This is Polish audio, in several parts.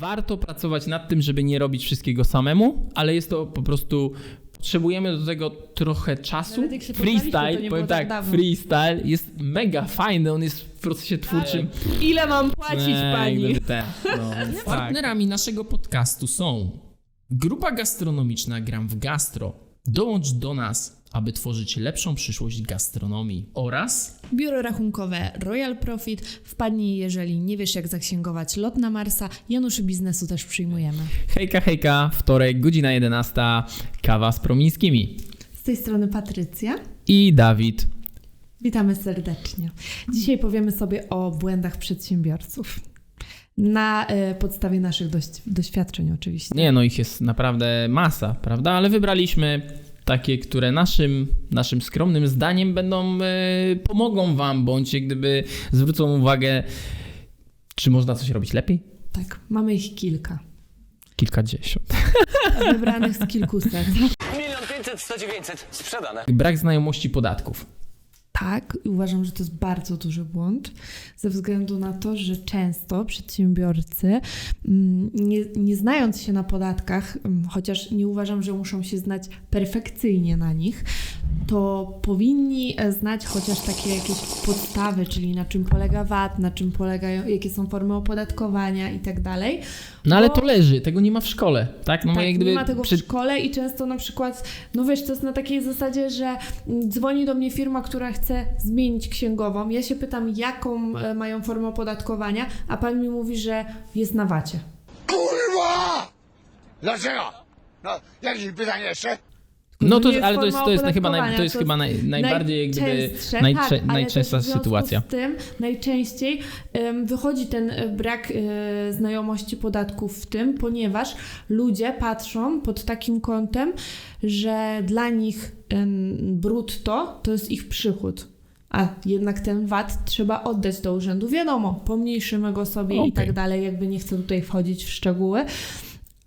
Warto pracować nad tym, żeby nie robić wszystkiego samemu, ale jest to po prostu. Potrzebujemy do tego trochę czasu. Nawet jak się poznaliśmy, to Freestyle, powiem tak tak, freestyle jest mega fajny, on jest w procesie twórczym. Ile mam płacić Eee, pani? no, tak. Partnerami naszego podcastu są Grupa Gastronomiczna Gram w Gastro. Dołącz do nas, aby tworzyć lepszą przyszłość gastronomii. Oraz Biuro rachunkowe Royal Profit. Wpadnij, jeżeli nie wiesz, jak zaksięgować lot na Marsa. Januszy biznesu też przyjmujemy. Hejka, hejka, wtorek, godzina 11, kawa z Promińskimi. Z tej strony Patrycja. I Dawid. Witamy serdecznie. Dzisiaj powiemy sobie o błędach przedsiębiorców. Na e, podstawie naszych doświadczeń, oczywiście. Nie, no ich jest naprawdę masa, prawda? Ale wybraliśmy takie, które naszym, naszym skromnym zdaniem będą, e, pomogą wam, bądź gdyby zwrócą uwagę, czy można coś robić lepiej? Tak, mamy ich kilka. Kilkadziesiąt. Wybranych z kilkuset. Milion pięćset, sto dziewięćset. Sprzedane. Brak znajomości podatków. Tak, i uważam, że to jest bardzo duży błąd, ze względu na to, że często przedsiębiorcy, mm, nie, nie znając się na podatkach, mm, chociaż nie uważam, że muszą się znać perfekcyjnie na nich, to powinni e, znać chociaż takie jakieś podstawy, czyli na czym polega VAT, na czym polegają, jakie są formy opodatkowania i tak dalej. No ale Bo- to leży, tego nie ma w szkole, tak? No tak, jak gdyby nie ma tego przed- w szkole i często na przykład, no wiesz, to jest na takiej zasadzie, że mm, dzwoni do mnie firma, która chce zmienić księgową. Ja się pytam, jaką e, mają formę opodatkowania, a pan mi mówi, że jest na wacie. Kurwa! Dlaczego? No, jakieś pytanie jeszcze? No to, jest ale to jest, to jest chyba, naj, to jest chyba naj, najbardziej jak gdyby najczęstsze, najcze, tak, najczęstsza sytuacja. Z tym najczęściej em, wychodzi ten e, brak e, znajomości podatków w tym, ponieważ ludzie patrzą pod takim kątem, że dla nich em, brutto to jest ich przychód. A jednak ten VAT trzeba oddać do urzędu. Wiadomo, pomniejszymy go sobie i Okej. tak dalej, jakby nie chcę tutaj wchodzić w szczegóły.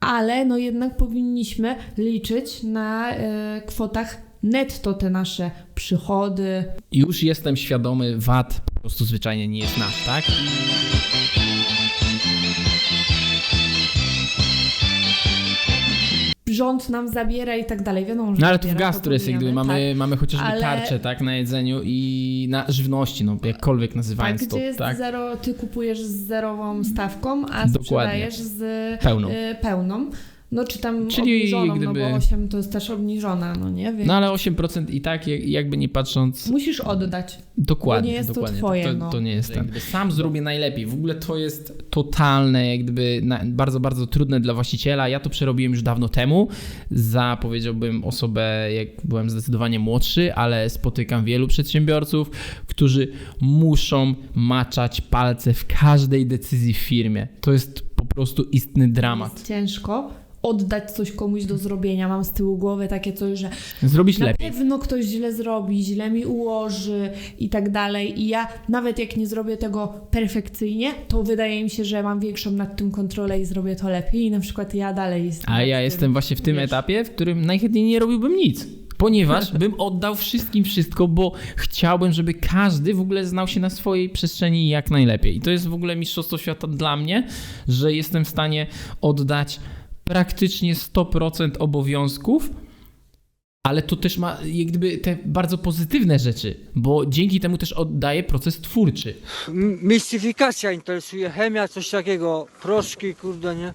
Ale no jednak powinniśmy liczyć na e, kwotach netto te nasze przychody. Już jestem świadomy, VAT po prostu zwyczajnie nie jest nasz, tak? Rząd nam zabiera i tak dalej. Wiadomo, że No ale tu w zabiera, gastro jest jak gdyby, pomijamy, mamy, mamy chociażby Ale- tarczę, tak, na jedzeniu i na żywności, no jakkolwiek nazywając tak to, gdzie jest tak? zero, ty kupujesz z zerową stawką, a Dokładnie. sprzedajesz z Pełną. y, pełną. No czy tam Czyli obniżoną, jak gdyby- no bo 8 to jest też obniżona, no nie? Więc No ale 8% i tak jak- jakby nie patrząc, musisz oddać. dokładnie, nie jest to dokładnie. twoje, to, no. to nie jest ten. Sam zrobię najlepiej. W ogóle to jest totalne, jak gdyby na, bardzo, bardzo trudne dla właściciela. Ja to przerobiłem już dawno temu. Za powiedziałbym osobę, jak byłem zdecydowanie młodszy, ale spotykam wielu przedsiębiorców, którzy muszą maczać palce w każdej decyzji w firmie. To jest po prostu istny dramat. Jest ciężko oddać coś komuś do zrobienia. Mam z tyłu głowy takie coś, że Zrobić na lepiej. pewno ktoś źle zrobi, źle mi ułoży i tak dalej. I ja nawet jak nie zrobię tego perfekcyjnie, to wydaje mi się, że mam większą nad tym kontrolę i zrobię to lepiej. I na przykład ja dalej jestem. A ja tym, jestem właśnie w tym wiesz. etapie, w którym najchętniej nie robiłbym nic. Ponieważ bym oddał wszystkim wszystko, bo chciałbym, żeby każdy w ogóle znał się na swojej przestrzeni jak najlepiej. I to jest w ogóle mistrzostwo świata dla mnie, że jestem w stanie oddać praktycznie 100% obowiązków, ale to też ma jak gdyby te bardzo pozytywne rzeczy, bo dzięki temu też oddaję proces twórczy. M- Mistyfikacja interesuje, chemia, coś takiego, proszki, kurde, nie?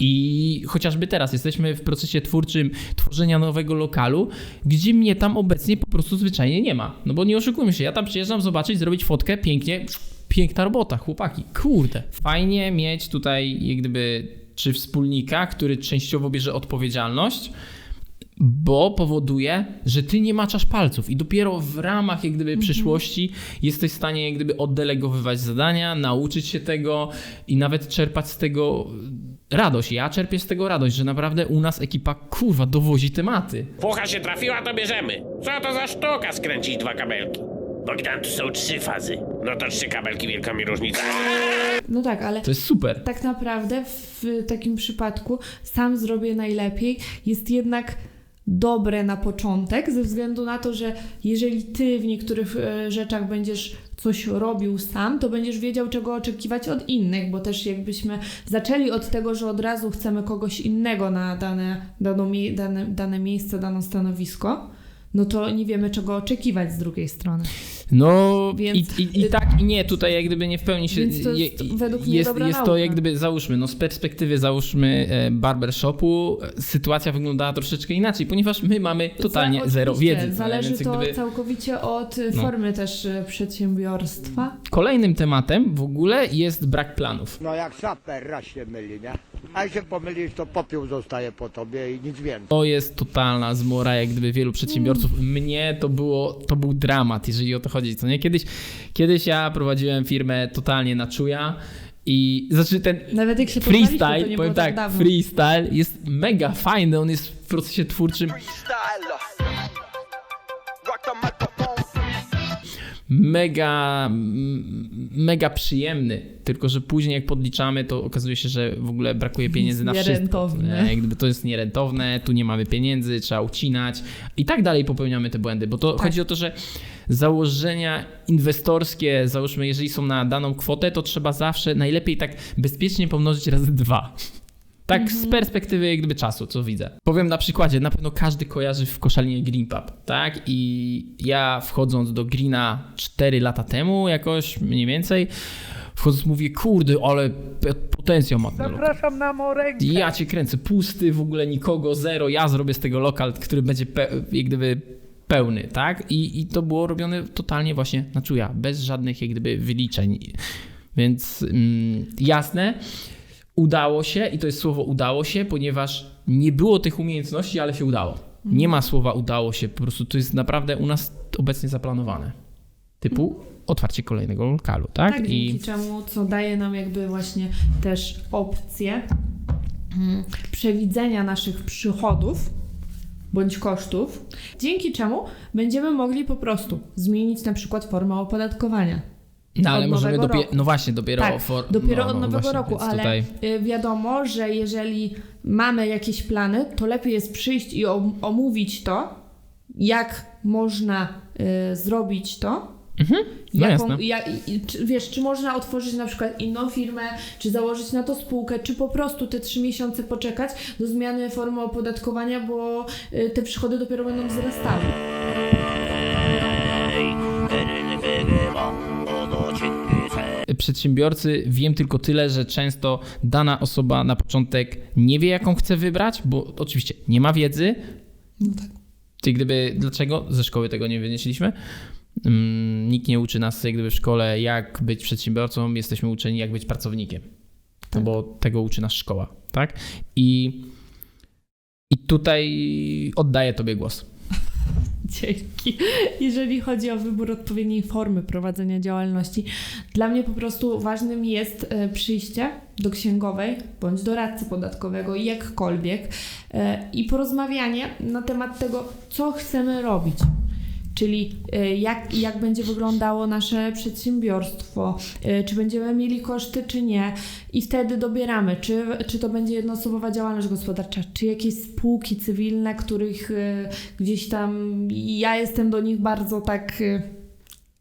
I chociażby teraz jesteśmy w procesie twórczym tworzenia nowego lokalu, gdzie mnie tam obecnie po prostu zwyczajnie nie ma. No bo nie oszukujmy się, ja tam przyjeżdżam zobaczyć, zrobić fotkę, pięknie, piękna robota, chłopaki, kurde. Fajnie mieć tutaj jak gdyby czy wspólnika, który częściowo bierze odpowiedzialność, bo powoduje, że ty nie maczasz palców i dopiero w ramach jak gdyby przyszłości jesteś w stanie jak gdyby oddelegowywać zadania, nauczyć się tego i nawet czerpać z tego radość. Ja czerpię z tego radość, że naprawdę u nas ekipa kurwa dowozi tematy. Pucha się trafiła, to bierzemy. Co to za sztuka skręcić dwa kabelki? Bogdan, tu są trzy fazy. No to trzy kabelki, wielka mi różnica. No tak, ale To jest super. tak naprawdę w takim przypadku sam zrobię najlepiej jest jednak dobre na początek, ze względu na to, że jeżeli ty w niektórych e, rzeczach będziesz coś robił sam, to będziesz wiedział, czego oczekiwać od innych, bo też jakbyśmy zaczęli od tego, że od razu chcemy kogoś innego na dane, daną, mie- dane, dane miejsce, dane stanowisko, no to nie wiemy, czego oczekiwać z drugiej strony. No Więc- i, i, i tak i nie, tutaj jak gdyby nie w pełni się... Więc to jest je- według mnie jest, dobra jest to jak gdyby, załóżmy, no z perspektywy załóżmy e, barbershopu, e, sytuacja wyglądała troszeczkę inaczej, ponieważ my mamy totalnie Za- zero wiedzy. Zależy więc jak to gdyby- całkowicie od y, No. formy też y, przedsiębiorstwa. Kolejnym tematem w ogóle jest brak planów. No jak saper raz się myli, nie? A jak się pomylisz, to popiół zostaje po tobie i nic więcej. To jest totalna zmora, jak gdyby wielu przedsiębiorców. Mnie to było, to był dramat, jeżeli o to chodzi. Co nie? Kiedyś, kiedyś ja prowadziłem firmę totalnie na czuja i znaczy ten Nawet jak się poznaliśmy, to freestyle, nie powiem tak tak, dawno. freestyle jest mega fajny, on jest w procesie twórczym mega, mega przyjemny. Tylko, że później jak podliczamy, to okazuje się, że w ogóle brakuje pieniędzy na wszystko. Nie? Gdyby to jest nierentowne, tu nie mamy pieniędzy, trzeba ucinać i tak dalej popełniamy te błędy, bo to Tak. chodzi o to, że założenia inwestorskie, załóżmy, jeżeli są na daną kwotę, to trzeba zawsze najlepiej tak bezpiecznie pomnożyć razy dwa. Tak z perspektywy jak gdyby czasu, co widzę. Powiem na przykładzie, na pewno każdy kojarzy w koszalinie Green Pub, tak? I ja wchodząc do Greena 4 lata temu jakoś, mniej więcej, wchodząc mówię, kurde, ale potencjał ma ten lokal. Zapraszam na morękę. Ja cię kręcę, pusty, w ogóle nikogo, zero, ja zrobię z tego lokal, który będzie jak gdyby pełny, tak? I, I to było robione totalnie właśnie na czuja, bez żadnych jak gdyby wyliczeń. Więc mm, jasne, udało się i to jest słowo udało się, ponieważ nie było tych umiejętności, ale się udało. Nie ma słowa udało się, po prostu to jest naprawdę u nas obecnie zaplanowane. Typu otwarcie kolejnego lokalu, tak? Tak, dzięki czemu, co daje nam jakby właśnie też opcję mm, przewidzenia naszych przychodów bądź kosztów, dzięki czemu będziemy mogli po prostu zmienić na przykład formę opodatkowania. No ale możemy dopiero, no właśnie, dopiero Tak, for, dopiero no, od no nowego właśnie, roku, ale Tutaj... y, wiadomo, że jeżeli mamy jakieś plany, to lepiej jest przyjść i om- omówić to, jak można y, zrobić to. No jasne. ja, i- czy, wiesz, czy można otworzyć na przykład inną firmę, czy założyć na to spółkę, czy po prostu te trzy miesiące poczekać do zmiany formy opodatkowania, bo y, te przychody dopiero będą wzrastały. Przedsiębiorcy wiem tylko tyle, że często dana osoba na początek nie wie, jaką chce wybrać, bo oczywiście nie ma wiedzy. No tak. Ty gdyby, dlaczego ze szkoły tego nie wynieśliśmy? Mm, nikt nie uczy nas jak gdyby w szkole, jak być przedsiębiorcą, jesteśmy uczeni, jak być pracownikiem. No bo tego uczy nas szkoła, tak? I, i tutaj oddaję tobie głos. Dzięki. Jeżeli chodzi o wybór odpowiedniej formy prowadzenia działalności, dla mnie po prostu ważnym jest e, przyjście do księgowej bądź do radcy podatkowego, jakkolwiek, e, i porozmawianie na temat tego, co chcemy robić. Czyli e, jak, jak będzie wyglądało nasze przedsiębiorstwo, e, czy będziemy mieli koszty, czy nie. I wtedy dobieramy, czy, czy to będzie jednoosobowa działalność gospodarcza, czy jakieś spółki cywilne, których e, gdzieś tam ja jestem do nich bardzo tak.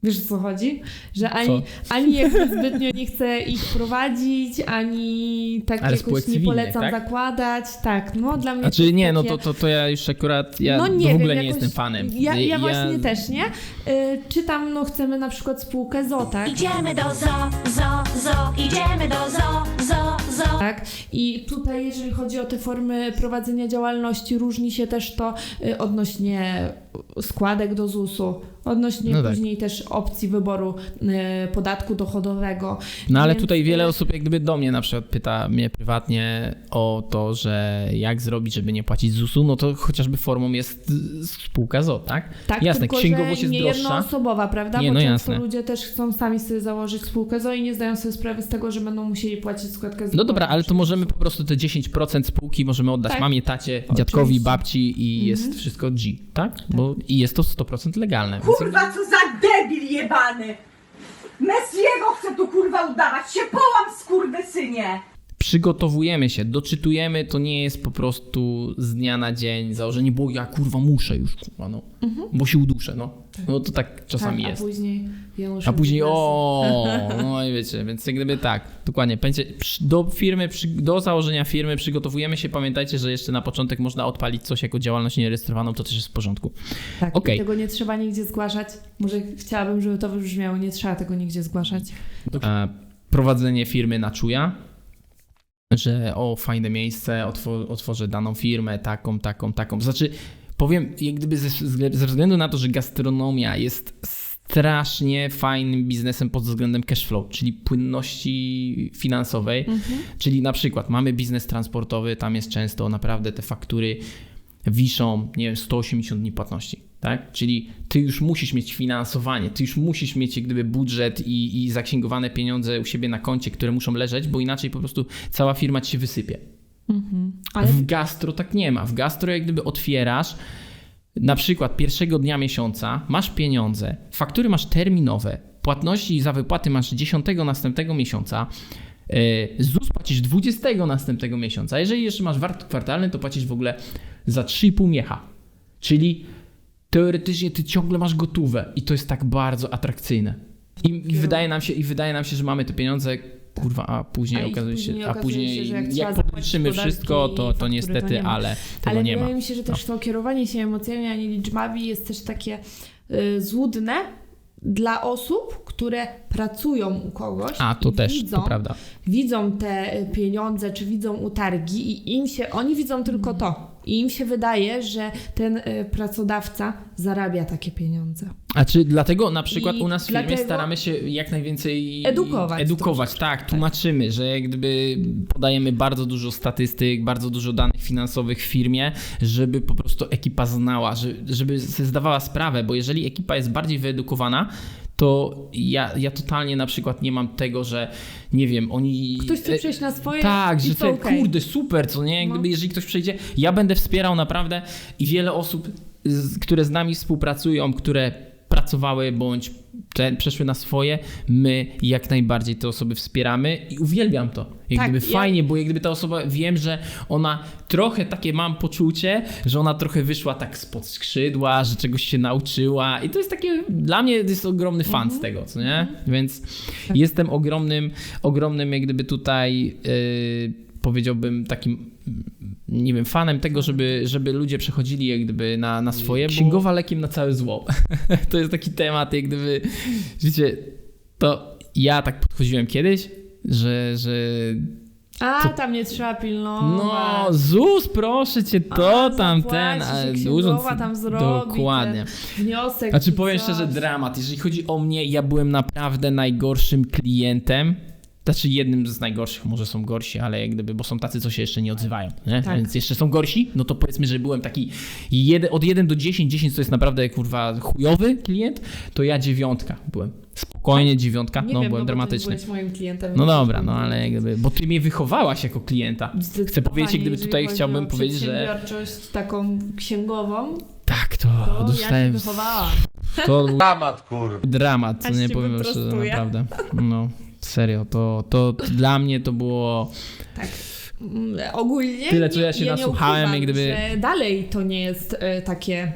Wiesz o co chodzi? Że ani, Co? ani jakby zbytnio nie chcę ich prowadzić, ani tak Ale jakoś nie polecam tak? zakładać. Tak, no dla mnie. to Znaczy nie, no takie- to, to, to ja już akurat, ja no nie w ogóle wiem, nie jakoś- jestem fanem. Ja, ja właśnie też nie. Y, czy tam no, chcemy na przykład spółkę ZO, tak? Idziemy do zo, zo, zo, idziemy do zo, zo. Tak. I tutaj, jeżeli chodzi o te formy prowadzenia działalności, różni się też to y, odnośnie składek do ZUS-u, odnośnie No tak. później też opcji wyboru y, podatku dochodowego. No ale Więc, tutaj wiele osób jak gdyby do mnie na przykład pyta mnie prywatnie o to, że jak zrobić, żeby nie płacić ZUS-u, no to chociażby formą jest y, spółka ZO, tak? Tak, Jasne, tylko, księgowość jest nie droższa. jednoosobowa, prawda? Nie, Bo no jasne. ludzie też chcą sami sobie założyć spółkę ZO i nie zdają sobie sprawy z tego, że będą musieli płacić składkę z No dobra, ale to możemy po prostu te 10% spółki możemy oddać Tak. mamie, tacie, dziadkowi, babci i jest wszystko G, tak? Bo i jest to 100% legalne. Więc Kurwa, co za debil jebany! Messiego chce tu kurwa udawać, się połam skurwysynie! przygotowujemy się, doczytujemy, to nie jest po prostu z dnia na dzień założenie, bo ja kurwa muszę już, kurwa, no, bo się uduszę, no. No to tak czasami tak, jest. A później muszę A później o, no i wiecie, więc jak gdyby tak, dokładnie. Do firmy, do założenia firmy przygotowujemy się. Pamiętajcie, że jeszcze na początek można odpalić coś jako działalność nierejestrowaną, to też jest w porządku. Tak, i tego nie trzeba nigdzie zgłaszać. Może chciałabym, żeby to wybrzmiało, nie trzeba tego nigdzie zgłaszać. E, prowadzenie firmy na czuja, że o, fajne miejsce, otwo- otworzę daną firmę, taką, taką, taką. Znaczy, powiem, jak gdyby ze, ze względu na to, że gastronomia jest strasznie fajnym biznesem pod względem cash flow, czyli płynności finansowej, czyli na przykład mamy biznes transportowy, tam jest często naprawdę te faktury wiszą, nie wiem, 180 dni płatności, tak? Czyli ty już musisz mieć finansowanie, ty już musisz mieć jak gdyby budżet i, i zaksięgowane pieniądze u siebie na koncie, które muszą leżeć, bo inaczej po prostu cała firma ci się wysypie. Ale W gastro tak nie ma. W gastro jak gdyby otwierasz na przykład pierwszego dnia miesiąca, masz pieniądze, faktury masz terminowe, płatności za wypłaty masz 10 następnego miesiąca, yy, ZUS płacisz 20 następnego miesiąca. Jeżeli jeszcze masz wart kwartalny, to płacisz w ogóle za 3,5 miecha. Czyli teoretycznie ty ciągle masz gotówę i to jest tak bardzo atrakcyjne. I, i wydaje nam się, i wydaje nam się, że mamy te pieniądze, kurwa, a później A okazuje później się, a okazuje później się, że jak jak, wszystko, to, to niestety, to nie ale tego Ale nie ma. wydaje mi się, że też to kierowanie się emocjami, a nie liczbami jest też takie y, złudne dla osób, które pracują u kogoś. A, to też, widzą, to prawda. Widzą te y, pieniądze, czy widzą utargi i im się, oni widzą tylko to. I im się wydaje, że ten y, pracodawca zarabia takie pieniądze. A czy dlatego na przykład I u nas w firmie staramy się jak najwięcej Edukować edukować tak, tłumaczymy, że jak gdyby podajemy bardzo dużo statystyk, bardzo dużo danych finansowych w firmie, żeby po prostu ekipa znała, że, żeby sobie zdawała sprawę, bo jeżeli ekipa jest bardziej wyedukowana, to ja, ja totalnie na przykład nie mam tego, że nie wiem, oni... Ktoś chce przejść na swoje Tak, że to okej. kurde, super, co nie? Jak No. Gdyby, jeżeli ktoś przejdzie, ja będę wspierał naprawdę i wiele osób, które z nami współpracują, które pracowały bądź te, przeszły na swoje, my jak najbardziej te osoby wspieramy i uwielbiam to. Jak Tak, gdyby ja- fajnie, bo jak gdyby ta osoba, wiem, że ona trochę takie mam poczucie, że ona trochę wyszła tak spod skrzydła, że czegoś się nauczyła i to jest takie, dla mnie jest ogromny fan Mhm. z tego, co nie? Więc Tak. jestem ogromnym, ogromnym jak gdyby tutaj yy, powiedziałbym takim nie wiem, fanem tego, żeby, żeby ludzie przechodzili jak gdyby na, na swoje. Księgowa lekiem na całe zło. to jest taki temat, jak gdyby, wiecie, to ja tak podchodziłem kiedyś, że, że A, tam nie trzeba pilnować. no, ZUS, proszę cię, to A, tam ten, a urząd. tam zrobi, Dokładnie. Wniosek. Znaczy czy powiem coś. szczerze, dramat. Jeżeli chodzi o mnie, ja byłem naprawdę najgorszym klientem. Znaczy jednym z najgorszych, może są gorsi, ale jak gdyby, bo są tacy, co się jeszcze nie odzywają, nie? Tak. Więc jeszcze są gorsi, no to powiedzmy, że byłem taki jeden, od 1 do 10, 10 to jest naprawdę kurwa chujowy klient, to ja dziewiątka byłem. Spokojnie dziewiątka, Nie no wiem, byłem no, bo ty dramatyczny. byłeś moim klientem. No więc dobra, no ale wiem. jak gdyby, bo ty mnie wychowałaś jako klienta. Chcę powiedzieć, gdyby tutaj chciałbym o powiedzieć, że przedsiębiorczość taką księgową, tak, to, to ja dostałem, się wychowałam. to był Dramat, kur. dramat, co Aż nie powiem wyprostuję. naprawdę. No, serio, to, to dla mnie to było... Tak. Mm, Ogólnie. Tyle, co ja się nie nasłuchałem, ukrywam, jak gdyby- dalej to nie jest e, takie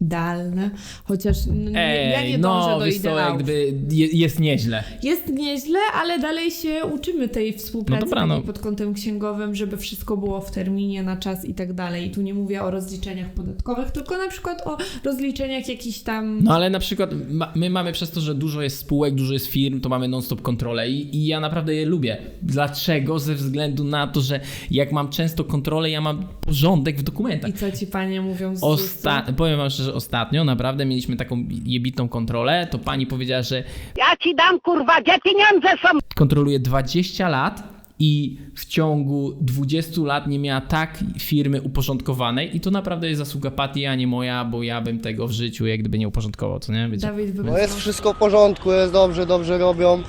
idealne, chociaż n- nie, ja nie Ej, dążę no do wiesz co, jak ideałów. gdyby je, jest nieźle. Jest nieźle, ale dalej się uczymy tej współpracy No dobra, no. pod kątem księgowym, żeby wszystko było w terminie, na czas i tak dalej. I tu nie mówię o rozliczeniach podatkowych, tylko na przykład o rozliczeniach jakichś tam... No ale na przykład my mamy przez to, że dużo jest spółek, dużo jest firm, to mamy non-stop kontrolę i, i ja naprawdę je lubię. Dlaczego? Ze względu na to, że jak mam często kontrolę, ja mam porządek w dokumentach. I co ci panie mówią z Osta- powiem wam szczerze, ostatnio naprawdę mieliśmy taką jebitą kontrolę, to pani powiedziała, że Ja ci dam kurwa, gdzie pieniądze są? kontroluje 20 lat i w ciągu 20 lat nie miała tak firmy uporządkowanej i to naprawdę jest zasługa Patty, a nie moja, bo ja bym tego w życiu jak gdyby nie uporządkował, co nie? Wiecie? Dawid by, No jest wszystko w porządku, jest dobrze, dobrze robią.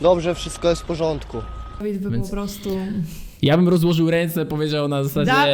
Dobrze, wszystko jest w porządku. Dawid by Więc- po prostu... Ja bym rozłożył ręce, powiedział na zasadzie... Da,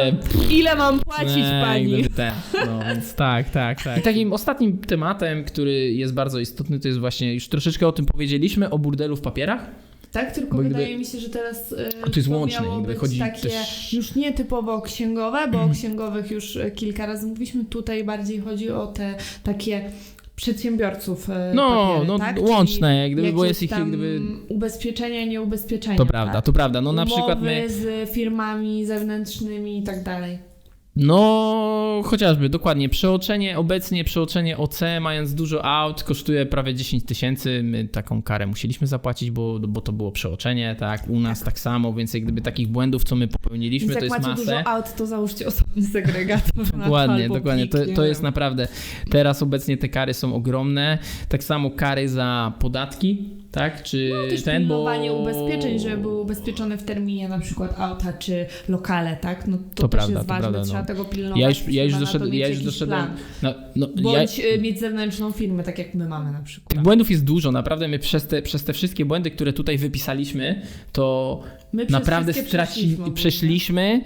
ile mam płacić Nie, pani? Ten. No więc tak, tak, tak. I takim ostatnim tematem, który jest bardzo istotny, to jest właśnie, już troszeczkę o tym powiedzieliśmy, o burdelu w papierach. Tak, tylko Bo wydaje mi się, że teraz y, To jest łączne, jakby chodzi takie też- już nie typowo księgowe, bo o księgowych już y, kilka razy mówiliśmy. Tutaj bardziej chodzi o te takie przedsiębiorców y, No, papiery, no tak? łączne, jak gdyby, bo jest ich jak gdyby... ubezpieczenia i nieubezpieczenia. To prawda, tak? to prawda. No na Umowy przykład my... z firmami zewnętrznymi i tak dalej. No, chociażby, dokładnie. Przeoczenie, obecnie przeoczenie OC, mając dużo aut, kosztuje prawie 10 tysięcy. My taką karę musieliśmy zapłacić, bo, bo to było przeoczenie, tak. U nas tak samo, więc jak gdyby takich błędów, co my popełniliśmy, to jest masę. dużo aut, to załóżcie osobny segregator. to Dokładnie, dokładnie. To, plik, nie to jest wiem. naprawdę. Teraz obecnie te kary są ogromne. Tak samo kary za podatki, tak? Czy No, Też ten, bo. pilnowanie ubezpieczeń, żeby były ubezpieczone w terminie na przykład auta czy lokale, tak? No to, To też prawda, jest ważne, prawda, trzeba no. tego pilnować. Ja już, ja już doszedłem. Ja już doszedłem. No, no, ja, Bądź y, mieć zewnętrzną firmę, tak jak my mamy na przykład. Tych błędów jest dużo, naprawdę my przez te, przez te wszystkie błędy, które tutaj wypisaliśmy, to My naprawdę straci, przeszliśmy.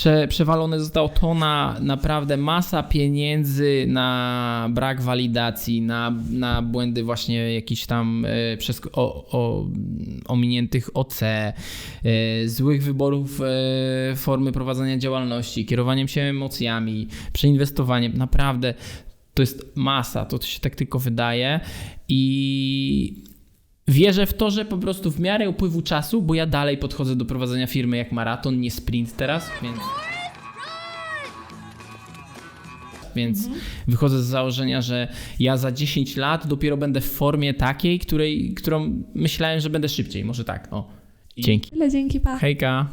Prze, przewalone zostało to na naprawdę masa pieniędzy na brak walidacji, na, na błędy właśnie jakichś tam e, przez, o, o, ominiętych OC, e, złych wyborów e, formy prowadzenia działalności, kierowaniem się emocjami, przeinwestowaniem. Naprawdę to jest masa, to się tak tylko wydaje i Wierzę w to, że po prostu w miarę upływu czasu, bo ja dalej podchodzę do prowadzenia firmy jak maraton, nie sprint teraz, więc. Więc wychodzę z założenia, że ja za 10 lat dopiero będę w formie takiej, której, którą myślałem, że będę szybciej. Może tak. O. Dzięki. Tyle dzięki, pa. Hejka.